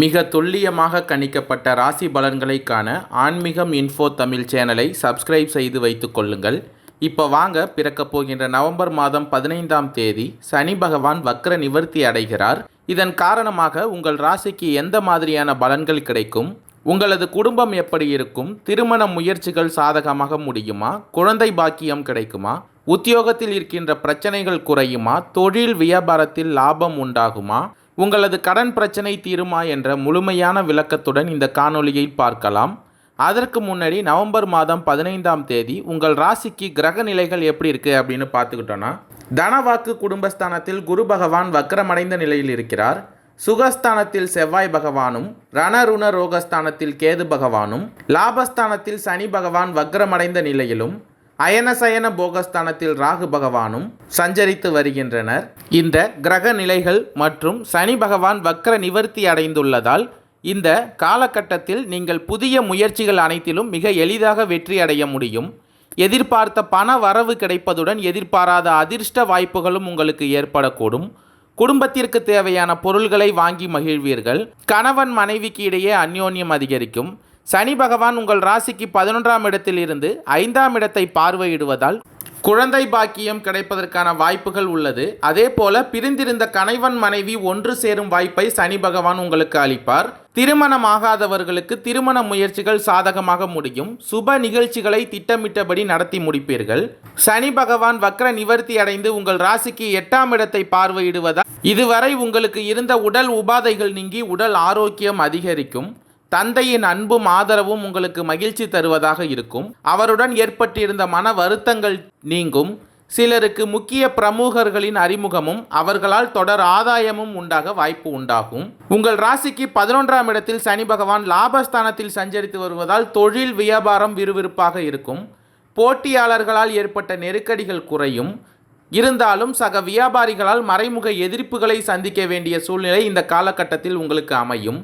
மிக துல்லியமாக கணிக்கப்பட்ட ராசி பலன்களை காண ஆன்மீகம் இன்ஃபோ தமிழ் சேனலை சப்ஸ்கிரைப் செய்து வைத்துக் கொள்ளுங்கள். இப்போ வாங்க பிறக்கப் போகின்ற நவம்பர் மாதம் பதினைந்தாம் தேதி சனி பகவான் வக்ர நிவர்த்தி அடைகிறார். இதன் காரணமாக உங்கள் ராசிக்கு எந்த மாதிரியான பலன்கள் கிடைக்கும்? உங்களது குடும்பம் எப்படி இருக்கும்? திருமண முயற்சிகள் சாதகமாக முடியுமா? குழந்தை பாக்கியம் கிடைக்குமா? உத்தியோகத்தில் இருக்கின்ற பிரச்சனைகள் குறையுமா? தொழில் வியாபாரத்தில் லாபம் உண்டாகுமா? உங்களது கடன் பிரச்சனை தீருமா என்ற முழுமையான விளக்கத்துடன் இந்த காணொளியை பார்க்கலாம். அதற்கு முன்னாடி நவம்பர் மாதம் பதினைந்தாம் தேதி உங்கள் ராசிக்கு கிரக நிலைகள் எப்படி இருக்குது அப்படின்னு பார்த்துக்கிட்டோன்னா தனவாக்கு குடும்பஸ்தானத்தில் குரு பகவான் வக்ரமடைந்த நிலையில் இருக்கிறார். சுகஸ்தானத்தில் செவ்வாய் பகவானும் ரணருண ரோகஸ்தானத்தில் கேது பகவானும் லாபஸ்தானத்தில் சனி பகவான் வக்ரமடைந்த நிலையிலும் அயனசயன போகஸ்தானத்தில் ராகு பகவானும் சஞ்சரித்து வருகின்றனர். இந்த கிரக நிலைகள் மற்றும் சனி பகவான் வக்ர நிவர்த்தி அடைந்துள்ளதால் இந்த காலகட்டத்தில் நீங்கள் புதிய முயற்சிகள் அனைத்திலும் மிக எளிதாக வெற்றி அடைய முடியும். எதிர்பார்த்த பண வரவு கிடைப்பதுடன் எதிர்பாராத அதிர்ஷ்ட வாய்ப்புகளும் உங்களுக்கு ஏற்படக்கூடும். குடும்பத்திற்கு தேவையான பொருள்களை வாங்கி மகிழ்வீர்கள். கணவன் மனைவிக்கு இடையே அந்யோன்யம் அதிகரிக்கும். சனி பகவான் உங்கள் ராசிக்கு பதினொன்றாம் இடத்தில் இருந்து ஐந்தாம் இடத்தை பார்வையிடுவதால் குழந்தை பாக்கியம் கிடைப்பதற்கான வாய்ப்புகள் உள்ளது. அதே போல பிரிந்திருந்த கணவன் மனைவி ஒன்று சேரும் வாய்ப்பை சனி பகவான் உங்களுக்கு அளிப்பார். திருமணமாகாதவர்களுக்கு திருமண முயற்சிகள் சாதகமாக முடியும். சுப நிகழ்ச்சிகளை திட்டமிட்டபடி நடத்தி முடிப்பீர்கள். சனி பகவான் வக்ர நிவர்த்தி அடைந்து உங்கள் ராசிக்கு எட்டாம் இடத்தை பார்வையிடுவதால் இதுவரை உங்களுக்கு இருந்த உடல் உபாதைகள் நீங்கி உடல் ஆரோக்கியம் அதிகரிக்கும். தந்தையின் அன்பும் ஆதரவும் உங்களுக்கு மகிழ்ச்சி தருவதாக இருக்கும். அவருடன் ஏற்பட்டிருந்த மன வருத்தங்கள் நீங்கும். சிலருக்கு முக்கிய பிரமுகர்களின் அறிமுகமும் அவர்களால் தொடர் ஆதாயமும் உண்டாக வாய்ப்பு உண்டாகும். உங்கள் ராசிக்கு பதினொன்றாம் இடத்தில் சனி பகவான் லாபஸ்தானத்தில் சஞ்சரித்து வருவதால் தொழில் வியாபாரம் விறுவிறுப்பாக இருக்கும். போட்டியாளர்களால் ஏற்பட்ட நெருக்கடிகள் குறையும். இருந்தாலும் சக வியாபாரிகளால் மறைமுக எதிர்ப்புகளை சந்திக்க வேண்டிய சூழ்நிலை இந்த காலகட்டத்தில் உங்களுக்கு அமையும்.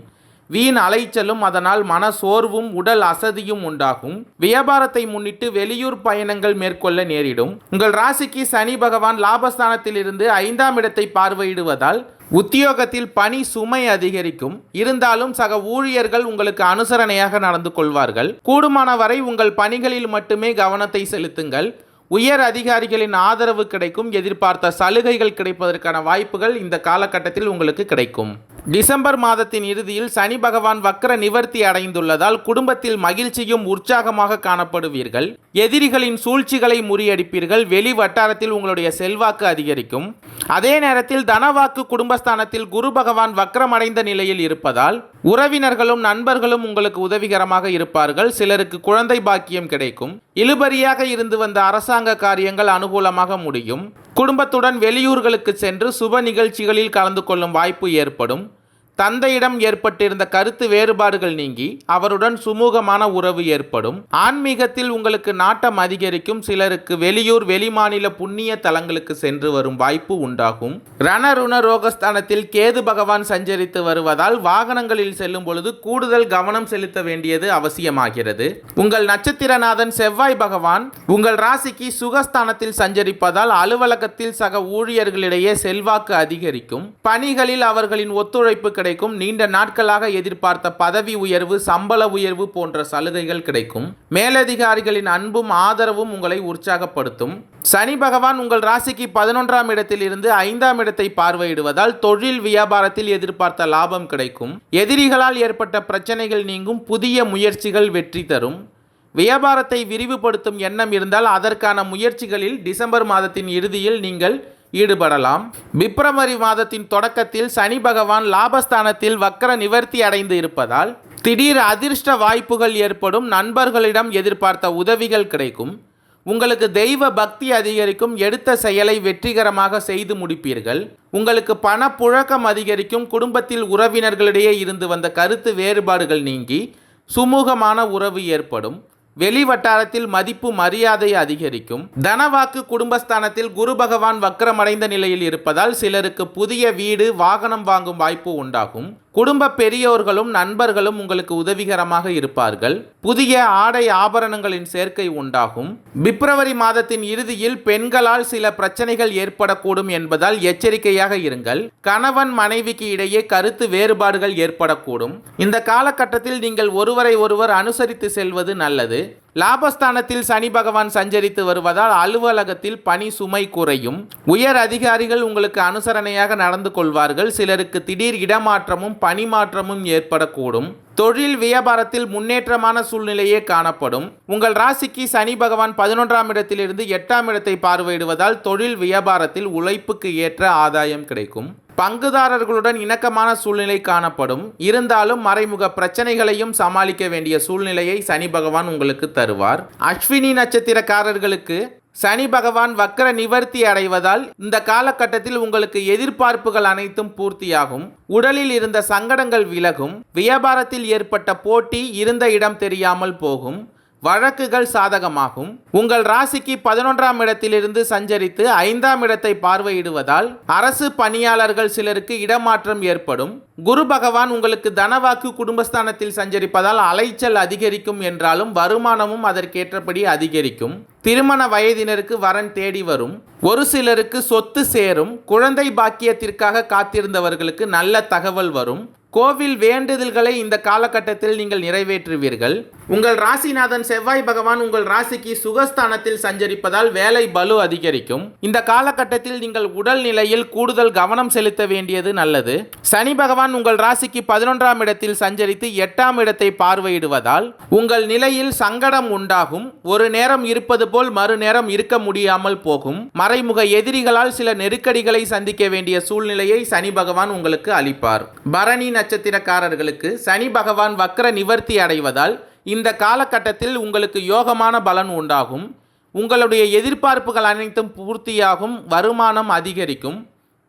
வீண் அலைச்சலும் அதனால் மன சோர்வும் உடல் அசதியும் உண்டாகும். வியாபாரத்தை முன்னிட்டு வெளியூர் பயணங்கள் மேற்கொள்ள நேரிடும். உங்கள் ராசிக்கு சனி பகவான் லாபஸ்தானத்தில் இருந்து ஐந்தாம் இடத்தை பார்வையிடுவதால் உத்தியோகத்தில் பணி சுமை அதிகரிக்கும். இருந்தாலும் சக ஊழியர்கள் உங்களுக்கு அனுசரணையாக நடந்து கொள்வார்கள். கூடுமான வரை உங்கள் பணிகளில் மட்டுமே கவனத்தை செலுத்துங்கள். உயர் அதிகாரிகளின் ஆதரவு கிடைக்கும். எதிர்பார்த்த சலுகைகள் கிடைப்பதற்கான வாய்ப்புகள் இந்த காலகட்டத்தில் உங்களுக்கு கிடைக்கும். டிசம்பர் மாதத்தின் இறுதியில் சனி பகவான் வக்ர நிவர்த்தி அடைந்துள்ளதால் குடும்பத்தில் மகிழ்ச்சியும் உற்சாகமாக காணப்படுவீர்கள். எதிரிகளின் சூழ்ச்சிகளை முறியடிப்பீர்கள். வெளி வட்டாரத்தில் உங்களுடைய செல்வாக்கு அதிகரிக்கும். அதே நேரத்தில் தனவாக்கு குடும்பஸ்தானத்தில் குரு பகவான் வக்ரமடைந்த நிலையில் இருப்பதால் உறவினர்களும் நண்பர்களும் உங்களுக்கு உதவிகரமாக இருப்பார்கள். சிலருக்கு குழந்தை பாக்கியம் கிடைக்கும். இழுபறியாக இருந்து வந்த அரசாங்க காரியங்கள் அனுகூலமாக முடியும். குடும்பத்துடன் வெளியூர்களுக்கு சென்று சுப நிகழ்ச்சிகளில் கலந்து கொள்ளும் வாய்ப்பு ஏற்படும். தந்தையிடம் ஏற்பட்டிருந்த கருத்து வேறுபாடுகள் நீங்கி அவருடன் சுமூகமான உறவு ஏற்படும். ஆன்மீகத்தில் உங்களுக்கு நாட்டம் அதிகரிக்கும். சிலருக்கு வெளியூர் வெளிமாநில புண்ணிய தலங்களுக்கு சென்று வரும் வாய்ப்பு உண்டாகும். ரணருண ரோகஸ்தானத்தில் கேது பகவான் சஞ்சரித்து வருவதால் வாகனங்களில் செல்லும் பொழுது கூடுதல் கவனம் செலுத்த வேண்டியது அவசியமாகிறது. உங்கள் நட்சத்திரநாதன் செவ்வாய் பகவான் உங்கள் ராசிக்கு சுகஸ்தானத்தில் சஞ்சரிப்பதால் அலுவலகத்தில் சக ஊழியர்களிடையே செல்வாக்கு அதிகரிக்கும். பணிகளில் அவர்களின் ஒத்துழைப்பு கிடைக்கும். கிடைக்கும். நீண்ட நாட்களாக எதிர்பார்த்த பதவி உயர்வு சம்பள உயர்வு போன்ற சலுகைகள் கிடைக்கும். மேலதிகாரிகளின் அன்பும் ஆதரவும் உங்களை உற்சாகப்படுத்தும். சனி பகவான் உங்கள் ராசிக்கு பதினொன்றாம் இடத்தில் இருந்து ஐந்தாம் இடத்தை பார்வையிடுவதால் தொழில் வியாபாரத்தில் எதிர்பார்த்த லாபம் கிடைக்கும். எதிரிகளால் ஏற்பட்ட பிரச்சனைகள் நீங்கும். புதிய முயற்சிகள் வெற்றி தரும். வியாபாரத்தை விரிவுபடுத்தும் எண்ணம் இருந்தால் அதற்கான முயற்சிகளில் டிசம்பர் மாதத்தின் இறுதியில் நீங்கள் ஈடுபடலாம். பிப்ரவரி மாதத்தின் தொடக்கத்தில் சனி பகவான் லாபஸ்தானத்தில் வக்கர நிவர்த்தி அடைந்து இருப்பதால் திடீர் அதிர்ஷ்ட வாய்ப்புகள் ஏற்படும் நண்பர்களிடம் எதிர்பார்த்த உதவிகள் கிடைக்கும். உங்களுக்கு தெய்வ பக்தி அதிகரிக்கும் எடுத்த செயலை வெற்றிகரமாக செய்து முடிப்பீர்கள். உங்களுக்கு பணப்புழக்கம் அதிகரிக்கும் குடும்பத்தில் உறவினர்களிடையே இருந்து வந்த கருத்து வேறுபாடுகள் நீங்கி சுமூகமான உறவு ஏற்படும். வெளி வட்டாரத்தில் மதிப்பு மரியாதை அதிகரிக்கும். தனவாக்கு குடும்பஸ்தானத்தில் குரு பகவான் வக்கரமடைந்த நிலையில் இருப்பதால் சிலருக்கு புதிய வீடு வாகனம் வாங்கும் வாய்ப்பு உண்டாகும். குடும்ப பெரியோர்களும் நண்பர்களும் உங்களுக்கு உதவிகரமாக இருப்பார்கள். புதிய ஆடை ஆபரணங்களின் சேர்க்கை உண்டாகும். பிப்ரவரி மாதத்தின் இறுதியில் பெண்களால் சில பிரச்சனைகள் ஏற்படக்கூடும் என்பதால் எச்சரிக்கையாக இருங்கள். கணவன் மனைவிக்கு இடையே கருத்து வேறுபாடுகள் ஏற்படக்கூடும். இந்த காலகட்டத்தில் நீங்கள் ஒருவரை ஒருவர் அனுசரித்து செல்வது நல்லது. லாபஸ்தானத்தில் சனி பகவான் சஞ்சரித்து வருவதால் அலுவலகத்தில் பணி சுமை குறையும். உயர் அதிகாரிகள் உங்களுக்கு அனுசரணையாக நடந்து கொள்வார்கள். சிலருக்கு திடீர் இடமாற்றமும் பணிமாற்றமும் ஏற்படக்கூடும். தொழில் வியாபாரத்தில் முன்னேற்றமான சூழ்நிலையே காணப்படும். உங்கள் ராசிக்கு சனி பகவான் பதினொன்றாம் இடத்திலிருந்து எட்டாம் இடத்தை பார்வையிடுவதால் தொழில் வியாபாரத்தில் உழைப்புக்கு ஏற்ற ஆதாயம் கிடைக்கும். பங்குதாரர்களுடன் இணக்கமான சூழ்நிலை காணப்படும். இருந்தாலும் மறைமுக பிரச்சனைகளையும் சமாளிக்க வேண்டிய சூழ்நிலையை சனி பகவான் உங்களுக்கு தருவார். அஸ்வினி நட்சத்திரக்காரர்களுக்கு சனி பகவான் வக்கர நிவர்த்தி அடைவதால் இந்த காலகட்டத்தில் உங்களுக்கு எதிர்பார்ப்புகள் அனைத்தும் பூர்த்தியாகும். உடலில் இருந்த சங்கடங்கள் விலகும். வியாபாரத்தில் ஏற்பட்ட போட்டி இருந்த இடம் தெரியாமல் போகும். வழக்குகள் சாதகமாகும். உங்கள் ராசிக்கு பதினொன்றாம் இடத்திலிருந்து சஞ்சரித்து ஐந்தாம் இடத்தை பார்வையிடுவதால் அரசு பணியாளர்கள் சிலருக்கு இடமாற்றம் ஏற்படும். குரு பகவான் உங்களுக்கு தனவாக்கு குடும்பஸ்தானத்தில் சஞ்சரிப்பதால் அலைச்சல் அதிகரிக்கும் என்றாலும் வருமானமும் அதற்கேற்றபடி அதிகரிக்கும். திருமண வயதினருக்கு வரன் தேடி வரும். ஒரு சிலருக்கு சொத்து சேரும். குழந்தை பாக்கியத்திற்காக காத்திருந்தவர்களுக்கு நல்ல தகவல் வரும். கோவில் வேண்டுதல்களை இந்த காலகட்டத்தில் நீங்கள் நிறைவேற்றுவீர்கள். உங்கள் ராசிநாதன் செவ்வாய் பகவான் உங்கள் ராசிக்கு சுகஸ்தானத்தில் சஞ்சரிப்பதால் வேலை பலு அதிகரிக்கும். இந்த காலகட்டத்தில் நீங்கள் உடல் நிலையில் கூடுதல் கவனம் செலுத்த வேண்டியது நல்லது. சனி பகவான் உங்கள் ராசிக்கு பதினொன்றாம் இடத்தில் சஞ்சரித்து எட்டாம் இடத்தை பார்வையிடுவதால் உங்கள் நிலையில் சங்கடம் உண்டாகும். ஒரு நேரம் இருப்பது போல் மறுநேரம் இருக்க முடியாமல் போகும். மறைமுக எதிரிகளால் சில நெருக்கடிகளை சந்திக்க வேண்டிய சூழ்நிலையை சனி பகவான் உங்களுக்கு அளிப்பார். பரணி நட்சத்திரக்காரர்களுக்கு சனி பகவான் வக்ர நிவர்த்தி அடைவதால் இந்த காலகட்டத்தில் உங்களுக்கு யோகமான பலன் உண்டாகும். உங்களுடைய எதிர்பார்ப்புகள் அனைத்தும் பூர்த்தியாகும் வருமானம் அதிகரிக்கும்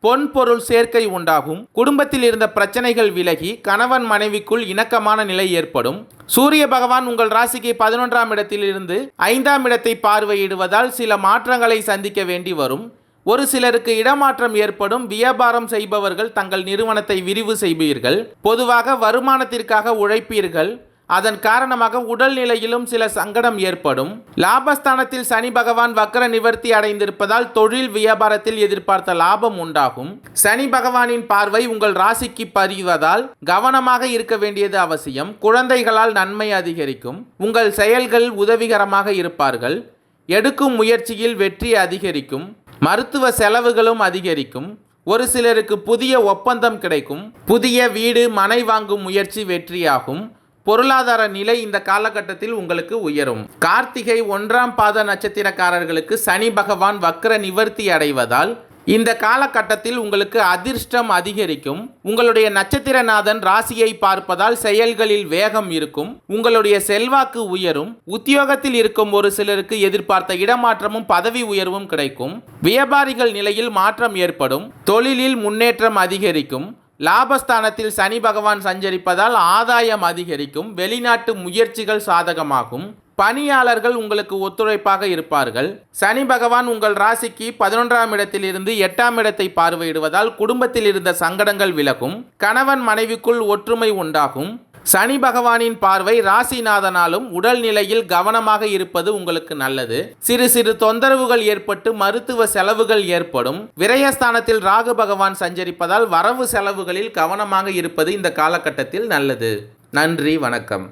பொன் பொருள் சேர்க்கை உண்டாகும். குடும்பத்தில் இருந்த பிரச்சனைகள் விலகி கணவன் மனைவிக்குள் இணக்கமான நிலை ஏற்படும். சூரிய பகவான் உங்கள் ராசிக்கு பதினொன்றாம் இடத்திலிருந்து ஐந்தாம் இடத்தை பார்வையிடுவதால் சில மாற்றங்களை சந்திக்க வேண்டி வரும். ஒரு சிலருக்கு இடமாற்றம் ஏற்படும் வியாபாரம் செய்பவர்கள் தங்கள் நிறுவனத்தை விரிவு செய்வீர்கள் பொதுவாக வருமானத்திற்காக உழைப்பீர்கள் அதன் காரணமாக உடல் நிலையிலும் சில சங்கடம் ஏற்படும். லாபஸ்தானத்தில் சனி பகவான் வக்கர நிவர்த்தி அடைந்திருப்பதால் தொழில் வியாபாரத்தில் எதிர்பார்த்த லாபம் உண்டாகும். சனி பகவானின் பார்வை உங்கள் ராசிக்கு பறிவதால் கவனமாக இருக்க வேண்டியது அவசியம். குழந்தைகளால் நன்மை அதிகரிக்கும். உங்கள் செயல்கள் உதவிகரமாக இருப்பார்கள். எடுக்கும் முயற்சியில் வெற்றி அதிகரிக்கும். மருத்துவ செலவுகளும் அதிகரிக்கும். ஒரு சிலருக்கு புதிய ஒப்பந்தம் கிடைக்கும். புதிய வீடு மனை வாங்கும் முயற்சி வெற்றியாகும். பொருளாதார நிலை இந்த காலகட்டத்தில் உங்களுக்கு உயரும். கார்த்திகை ஒன்றாம் பாத நட்சத்திரக்காரர்களுக்கு சனி பகவான் வக்ர நிவர்த்தி அடைவதால் இந்த காலகட்டத்தில் உங்களுக்கு அதிர்ஷ்டம் அதிகரிக்கும். உங்களுடைய நட்சத்திரநாதன் ராசியை பார்ப்பதால் செயல்களில் வேகம் இருக்கும். உங்களுடைய செல்வாக்கு உயரும். உத்தியோகத்தில் இருக்கும் ஒரு சிலருக்கு எதிர்பார்த்த இடமாற்றமும் பதவி உயர்வும் கிடைக்கும். வியாபாரிகள் நிலையில் மாற்றம் ஏற்படும். தொழிலில் முன்னேற்றம் அதிகரிக்கும். லாபஸ்தானத்தில் சனி பகவான் சஞ்சரிப்பதால் ஆதாயம் அதிகரிக்கும். வெளிநாட்டு முயற்சிகள் சாதகமாகும். பணியாளர்கள் உங்களுக்கு ஒத்துழைப்பாக இருப்பார்கள். சனி பகவான் உங்கள் ராசிக்கு பதினொன்றாம் இடத்திலிருந்து எட்டாம் இடத்தை பார்வையிடுவதால் குடும்பத்தில் இருந்த சங்கடங்கள் விலகும். கணவன் மனைவிக்குள் ஒற்றுமை உண்டாகும். சனி பகவானின் பார்வை ராசிநாதனாலும் உடல் நிலையில் கவனமாக இருப்பது உங்களுக்கு நல்லது. சிறு சிறு தொந்தரவுகள் ஏற்பட்டு மருத்துவ செலவுகள் ஏற்படும். விரயஸ்தானத்தில் ராகு பகவான் சஞ்சரிப்பதால் வரவு செலவுகளில் கவனமாக இருப்பது இந்த காலகட்டத்தில் நல்லது. நன்றி வணக்கம்.